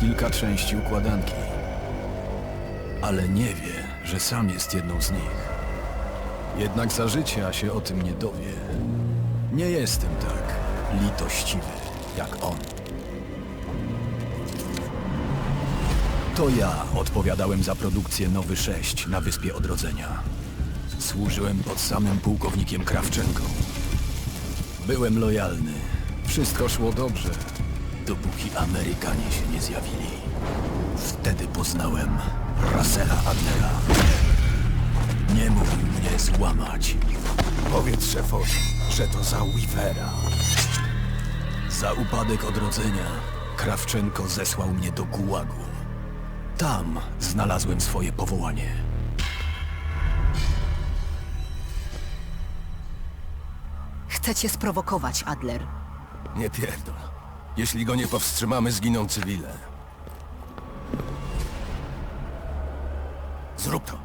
Kilka części układanki, ale nie wie, że sam jest jedną z nich. Jednak za życia się o tym nie dowie. Nie jestem tak litościwy jak on. To ja odpowiadałem za produkcję Nowy 6 na Wyspie Odrodzenia. Służyłem pod samym pułkownikiem Krawczenką. Byłem lojalny. Wszystko szło dobrze, dopóki Amerykanie się nie zjawili. Wtedy poznałem Russella Adlera. Nie mógł mnie złamać. Powiedz szefowi, że to za Weavera. Za upadek odrodzenia Krawczenko zesłał mnie do Gułagu. Tam znalazłem swoje powołanie. Chcecie sprowokować, Adler. Nie pierdol. Jeśli go nie powstrzymamy, zginą cywile. Zrób to.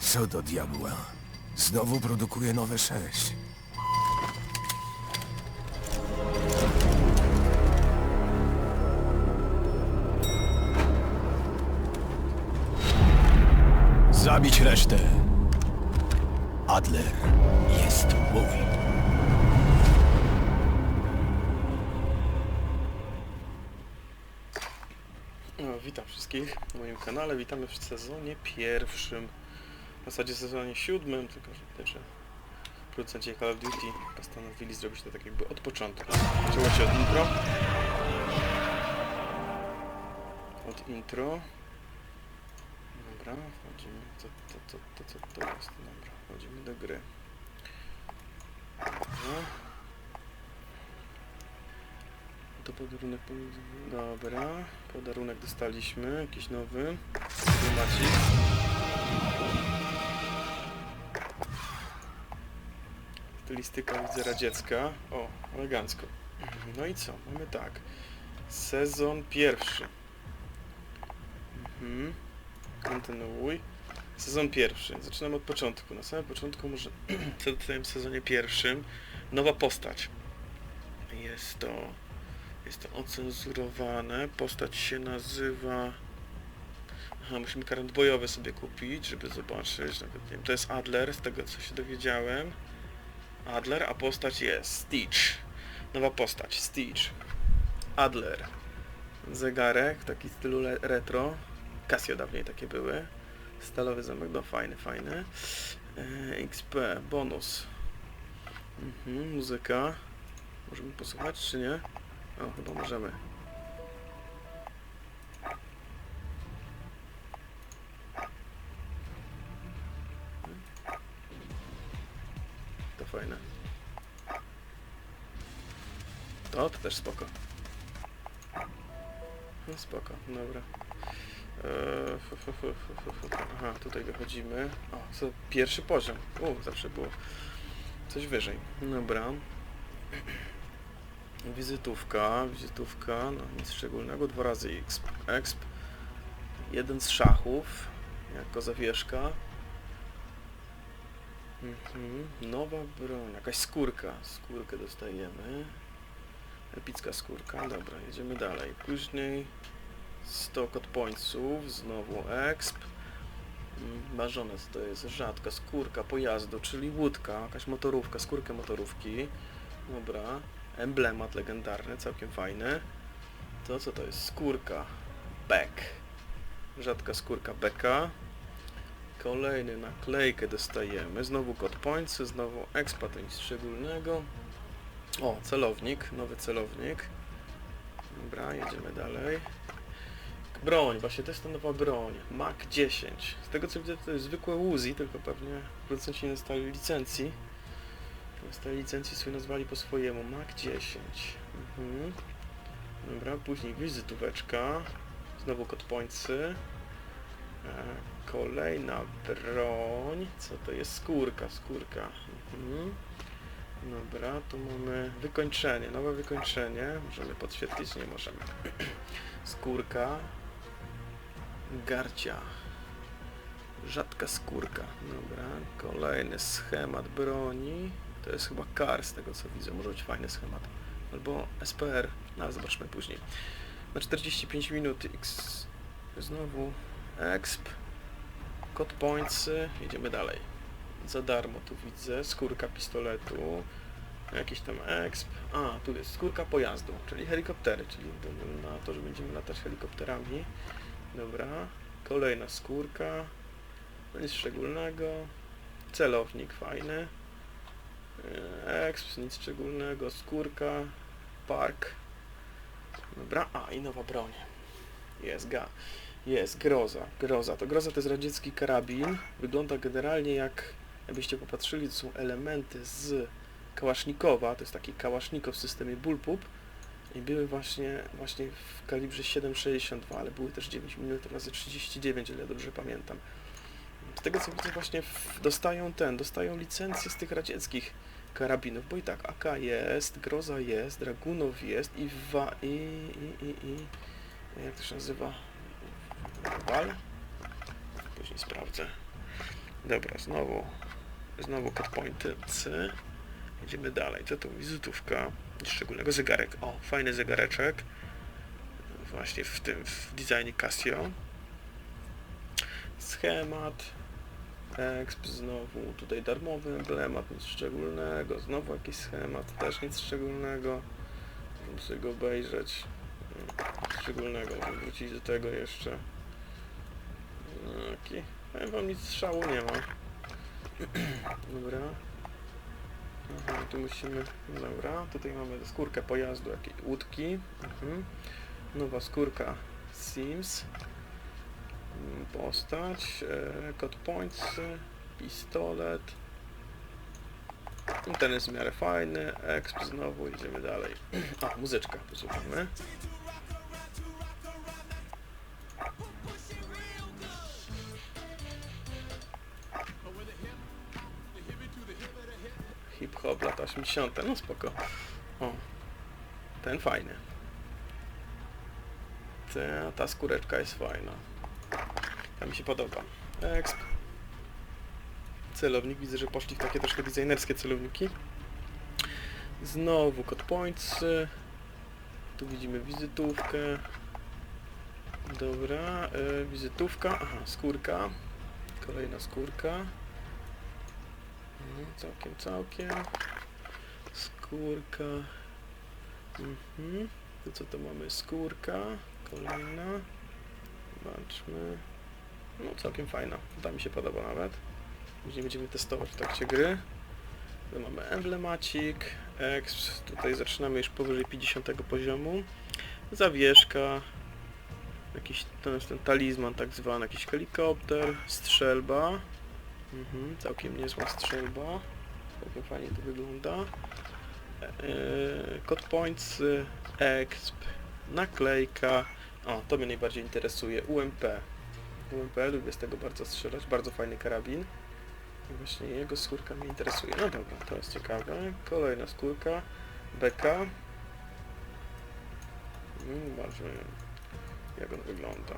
Co do diabła? Znowu produkuje nowe sześć. Zabić resztę. Adler jest mój. No, witam wszystkich na moim kanale, witamy w sezonie pierwszym, w zasadzie sezonie siódmym, tylko że widać, producenci Call of Duty postanowili zrobić to tak jakby od początku. Zaczęło się od intro. Od intro. Dobra, wchodzimy, co to, to, to, co to jest, dobra, wchodzimy do gry. Dobra. To podarunek. Dobra, podarunek dostaliśmy, jakiś nowy. Tłumacik. Stylistyka widzę radziecka. O, elegancko. No i co? Mamy tak. Sezon pierwszy. Mhm. Kontynuuj. Sezon pierwszy. Zaczynamy od początku. Na samym początku może w tym sezonie pierwszym nowa postać. Jest to jest to ocenzurowane. Postać się nazywa... Aha, musimy karnet bojowy sobie kupić, żeby zobaczyć. Nawet nie wiem. To jest Adler, z tego co się dowiedziałem. Adler, a postać jest Stitch. Nowa postać, Stitch. Adler. Zegarek, taki w stylu retro. Casio dawniej takie były. Stalowy zamek, no fajny, fajny. E, XP, bonus. Mhm, muzyka. Możemy posłuchać, czy nie? O, chyba możemy. To fajne. To, to też spoko. No spoko, dobra. Aha, tutaj wychodzimy. O, co, pierwszy poziom. U, zawsze było coś wyżej. Dobra. Wizytówka, wizytówka, no nic szczególnego, dwa razy exp, exp. jeden z szachów, jako zawieszka. Mhm. Nowa broń, jakaś skórka, skórkę dostajemy. Epicka skórka, dobra, jedziemy dalej. Później 100 code pointsów, znowu exp. Mm, Marzone co to jest rzadka skórka pojazdu, czyli łódka, jakaś motorówka, skórkę motorówki. Dobra, emblemat legendarny, całkiem fajny. To co to jest? Skórka. Beck. Rzadka skórka Becka. Kolejny naklejkę dostajemy. Znowu kod pointsy, znowu expa, to nic szczególnego. O, celownik, nowy celownik. Dobra, jedziemy dalej. Broń, właśnie to jest ta nowa broń. Mac 10. Z tego co widzę to jest zwykłe Uzi, tylko pewnie producenci nie dostali licencji. Dostali licencję sobie nazwali po swojemu. Mac 10. Mhm. Dobra, później wizytóweczka. Znowu kod pointsy. E, kolejna broń. Co to jest? Skórka, skórka. Mhm. Dobra, tu mamy wykończenie, nowe wykończenie. Możemy podświetlić? Nie możemy. Skórka. Garcia. Rzadka skórka. Dobra, kolejny schemat broni. To jest chyba kar z tego co widzę. Może być fajny schemat. Albo SPR. No, ale zobaczmy później. Na 45 minut X. Znowu exp. Code pointsy. Jedziemy dalej. Za darmo tu widzę. Skórka pistoletu. Jakiś tam exp. A, tu jest skórka pojazdu, czyli helikoptery, czyli na to, że będziemy latać helikopterami. Dobra. Kolejna skórka. Nic szczególnego. Celownik fajny. E, Exp, nic szczególnego. Skórka. Park. Dobra. A, i nowa broń. Jest ga. Jest groza. Groza. To groza to jest radziecki karabin. Wygląda generalnie jak, jakbyście popatrzyli, to są elementy z Kałasznikowa. To jest taki Kałasznikow w systemie Bullpup. I były właśnie, właśnie w kalibrze 7,62, ale były też 9 mm razy 39, o ile dobrze pamiętam. Z tego co widzę właśnie w, dostają ten, dostają licencję z tych radzieckich karabinów, bo i tak AK jest, Groza jest, Dragunov jest i wa, i, i, i, i jak to się nazywa? Wal? Później sprawdzę. Dobra, znowu, znowu cutpointy C. Jedziemy dalej. Co to? Wizytówka. Nic szczególnego. Zegarek. O, fajny zegareczek. Właśnie w tym, w designie Casio. Schemat. Exp znowu. Tutaj darmowy emblemat. Nic szczególnego. Znowu jakiś schemat. Też nic szczególnego. Możemy sobie go obejrzeć. Nic szczególnego. Możemy wrócić do tego jeszcze. Taki. Powiem wam nic szału nie ma. Dobra. Aha, tu musimy... Dobra, tutaj mamy skórkę pojazdu, jakiej łódki. Mhm. Nowa skórka Sims. Postać. E, code points. Pistolet. Ten jest w miarę fajny. Exp znowu, idziemy dalej. A, muzyczka posłuchamy. 80. No spoko. O, ten fajny. Ta, ta skóreczka jest fajna. Ta mi się podoba. Exp. Celownik. Widzę, że poszli w takie troszkę designerskie celowniki. Znowu code points. Tu widzimy wizytówkę. Dobra, e, wizytówka. Aha, skórka. Kolejna skórka. Mhm, całkiem, całkiem. Skórka. Mhm. To co to mamy? Skórka. Kolejna. Zobaczmy. No całkiem fajna. Ta mi się podoba nawet. Później będziemy testować w trakcie gry. Tu mamy emblemacik. Exp. Tutaj zaczynamy już powyżej 50 poziomu. Zawieszka. Jakiś jest ten talizman tak zwany. Jakiś helikopter. Strzelba. Mhm, całkiem niezła strzelba. Całkiem fajnie to wygląda. Code points, y, exp, naklejka. O, to mnie najbardziej interesuje. UMP. UMP, lubię z tego bardzo strzelać. Bardzo fajny karabin. I właśnie jego skórka mnie interesuje. No dobra, to jest ciekawe. Kolejna skórka. Beka. Mm, bardzo jak on wygląda.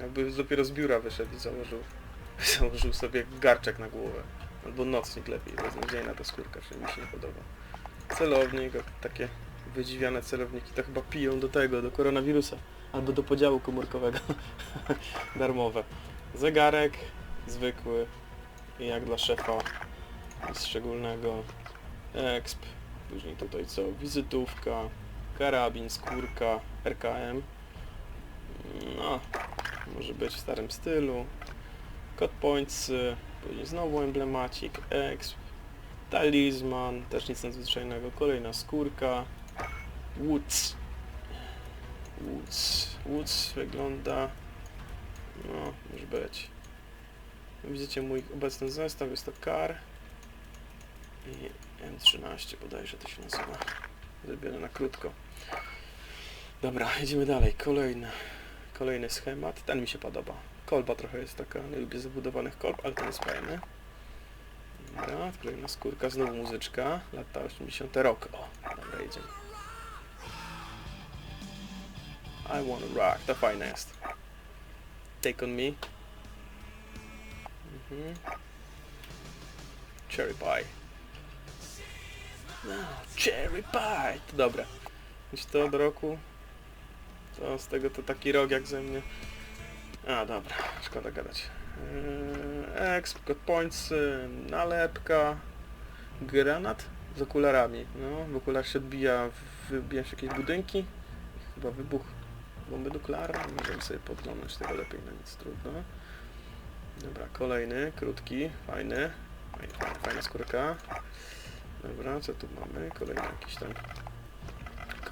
Jakby dopiero z biura wyszedł i założył założył sobie garczek na głowę. Albo nocnik lepiej, beznadziejna ta skórka, czyli mi się nie podoba. Celownik, takie wydziwiane celowniki, to chyba piją do tego, do koronawirusa. Albo do podziału komórkowego. Darmowe. Zegarek, zwykły, jak dla szefa, nic szczególnego. Exp, później tutaj co, wizytówka, karabin, skórka, RKM. No, może być w starym stylu. Code points, y, później znowu emblemacik, exp, talizman, też nic nadzwyczajnego, kolejna skórka, woods, woods, woods wygląda, no, może być. Widzicie mój obecny zestaw, jest to car i M13 bodajże to się nazywa, zrobione na krótko. Dobra, idziemy dalej, kolejny, kolejny schemat, ten mi się podoba. Kolba trochę jest taka, nie lubię zabudowanych kolb, ale ten jest fajny. Dobra, kolejna skórka, znowu muzyczka. Lata 80. rok. O, dobra, jedziemy. I wanna rock, to fajne jest. Take on me. Mhm. Cherry pie. No, cherry pie! To dobra. Jeśli to od roku, to z tego to taki rok jak ze mnie. A, dobra, szkoda gadać. Yy, Exp, points, yy, nalepka, granat z okularami. No, w okular się odbija, wybija się jakieś budynki. Chyba wybuch bomby nuklearnej. Możemy sobie podglądać tego lepiej, no nic trudno. Dobra, kolejny, krótki, fajny. Fajna, fajna, skórka. Dobra, co tu mamy? Kolejny jakiś tam...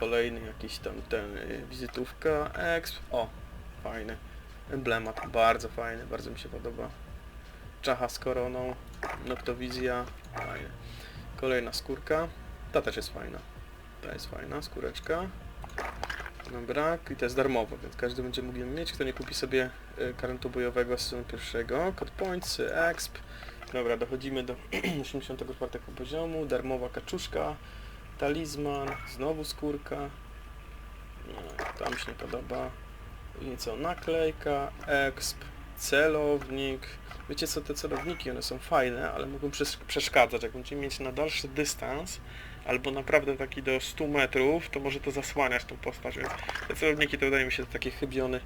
Kolejny jakiś tam ten... y, Wizytówka, exp. O, fajny. Emblemat, bardzo fajny, bardzo mi się podoba. Czacha z koroną, Noctowizja, fajne. Kolejna skórka, ta też jest fajna. Ta jest fajna, skóreczka. Dobra, i to jest darmowo, więc każdy będzie mógł ją mieć, kto nie kupi sobie y, karnetu sezonu pierwszego. Code points, exp. Dobra, dochodzimy do 84 poziomu, darmowa kaczuszka, talizman, znowu skórka. To mi się nie podoba. I co, naklejka, exp, celownik. Wiecie co, te celowniki, one są fajne, ale mogą przesz- przeszkadzać. Jak będziemy mieć na dalszy dystans, albo naprawdę taki do 100 metrów, to może to zasłaniać tą postać, więc te celowniki to wydaje mi się taki chybiony,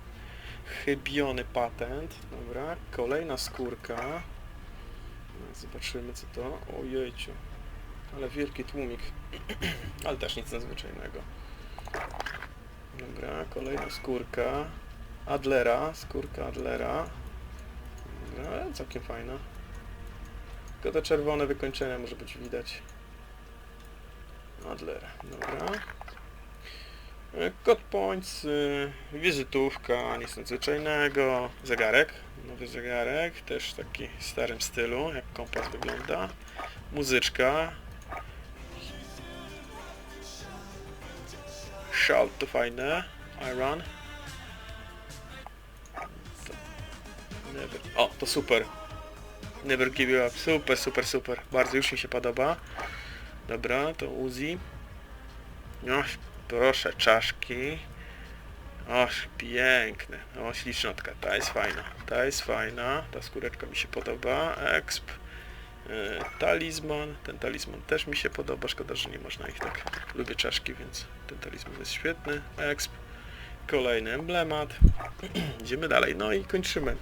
chybiony patent. Dobra, kolejna skórka. Zobaczymy co to. Ojejciu. Ale wielki tłumik. ale też nic nadzwyczajnego. Dobra, kolejna skórka. Adlera, skórka Adlera. Dobra, całkiem fajna. Tylko te czerwone wykończenia może być widać. Adler, dobra. E, Code points, y, wizytówka, nic nadzwyczajnego, zegarek, nowy zegarek, też taki w starym stylu, jak kompas wygląda, muzyczka, shout to fajne, iron, never, o, to super, never give you up, super, super, super, bardzo już mi się podoba, dobra, to Uzi, no, proszę, czaszki. Oż, piękne. O, ślicznotka. Ta jest fajna. Ta jest fajna. Ta skóreczka mi się podoba. Exp. E, talizman. Ten talizman też mi się podoba. Szkoda, że nie można ich tak. Lubię czaszki, więc ten talizman jest świetny. Exp. Kolejny emblemat. Idziemy dalej. No i kończymy.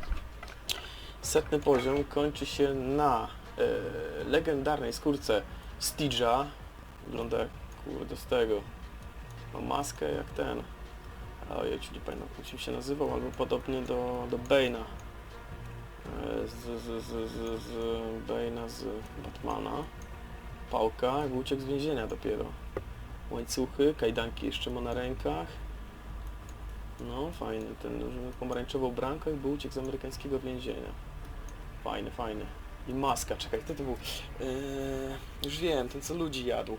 Setny poziom kończy się na e, legendarnej skórce Stidge'a. Wygląda jak kurde z tego. Ma maskę jak ten. Ojej, nie pamiętam jak się nazywał, albo podobnie do, do Bane'a. Z, z, z, z, z Bane'a z Batmana. Pałka, jakby uciekł z więzienia dopiero. Łańcuchy, kajdanki jeszcze ma na rękach. No, fajny. Ten pomarańczową brankę jakby uciekł z amerykańskiego więzienia. Fajny, fajny. I maska, czekaj, kto to był? Eee, już wiem, ten co ludzi jadł.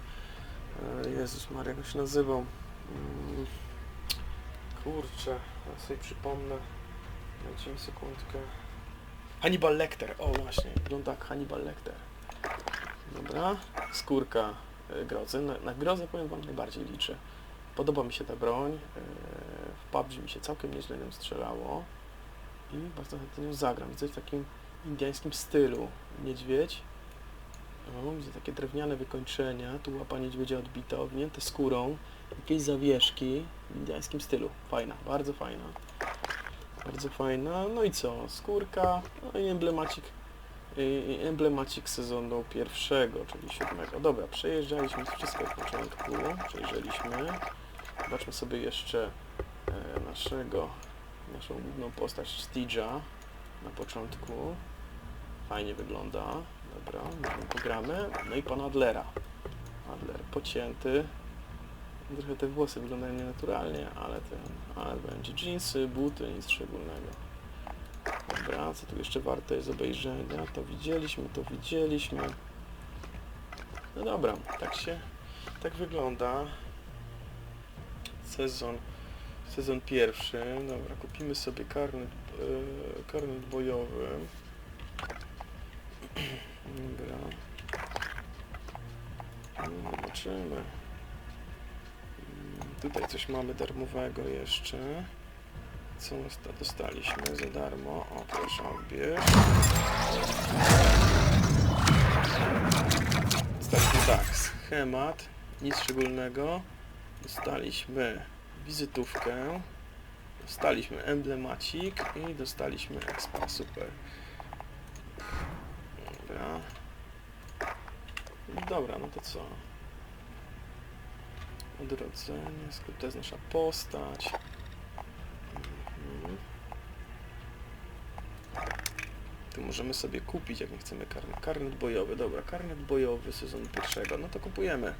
E, Jezus Maria, jak on się nazywał? Mm, Kurczę, ja sobie przypomnę. Dajcie mi sekundkę. Hannibal Lecter, o właśnie, wygląda jak Hannibal Lecter. Dobra, skórka e, grozy. Na, na grozę powiem wam najbardziej liczę. Podoba mi się ta broń. e, W PUBG mi się całkiem nieźle nią strzelało. I bardzo chętnie nią zagram. Widzę w takim indiańskim stylu. Niedźwiedź. O, widzę takie drewniane wykończenia, tu łapa niedźwiedzia odbita, owinięte skórą, jakieś zawieszki w indiańskim stylu. Fajna, bardzo fajna. Bardzo fajna. No i co? Skórka, no i emblemacik, i emblemacik sezonu pierwszego, czyli siódmego. Dobra, przejeżdżaliśmy wszystko od początku, przejrzeliśmy. Zobaczmy sobie jeszcze e, naszego, naszą główną postać Steege'a na początku. Fajnie wygląda. Dobra, pogramy. No i pan Adlera. Adler pocięty. Trochę te włosy wyglądają nienaturalnie, ale ten, ale będzie jeansy, buty, nic szczególnego. Dobra, co tu jeszcze warto jest obejrzenia? To widzieliśmy, to widzieliśmy. No dobra, tak się, tak wygląda sezon, sezon pierwszy. Dobra, kupimy sobie karnet, e, karnet bojowy. Dobra. No, zobaczymy. Tutaj coś mamy darmowego jeszcze. Co dosta- dostaliśmy za darmo? O, proszę, odbierz. Dostaliśmy tak, schemat, nic szczególnego. Dostaliśmy wizytówkę. Dostaliśmy emblemacik i dostaliśmy expa, super. Dobra. Dobra, no to co? Odrodzenie, skoro to jest nasza postać. Mhm. Tu możemy sobie kupić, jak nie chcemy karnet. Karnet bojowy, dobra, karnet bojowy sezonu pierwszego, no to kupujemy.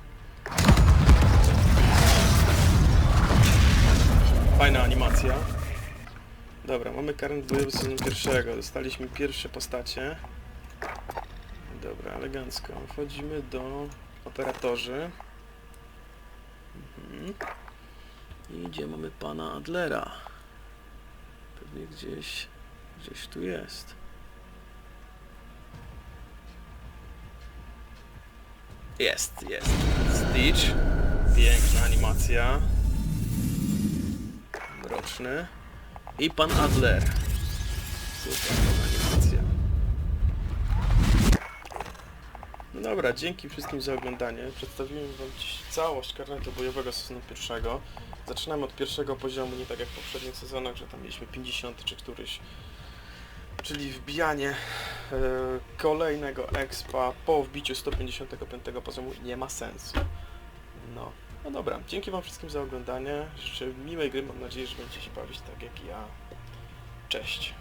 Fajna animacja. Dobra, mamy karnet bojowy sezonu pierwszego. Dostaliśmy pierwsze postacie. Dobra, elegancko. Wchodzimy do operatorzy. I gdzie mamy pana Adlera? Pewnie gdzieś, gdzieś tu jest. Jest, jest. Stitch. Piękna animacja. Mroczny. I pan Adler. Super animacja. No dobra, dzięki wszystkim za oglądanie. Przedstawiłem wam dziś całość karnetu bojowego sezonu pierwszego. Zaczynamy od pierwszego poziomu, nie tak jak w poprzednich sezonach, że tam mieliśmy 50 czy któryś. Czyli wbijanie e, kolejnego expa po wbiciu 155 poziomu nie ma sensu. No, no dobra, dzięki wam wszystkim za oglądanie. Życzę miłej gry, mam nadzieję, że będziecie się bawić tak jak ja. Cześć.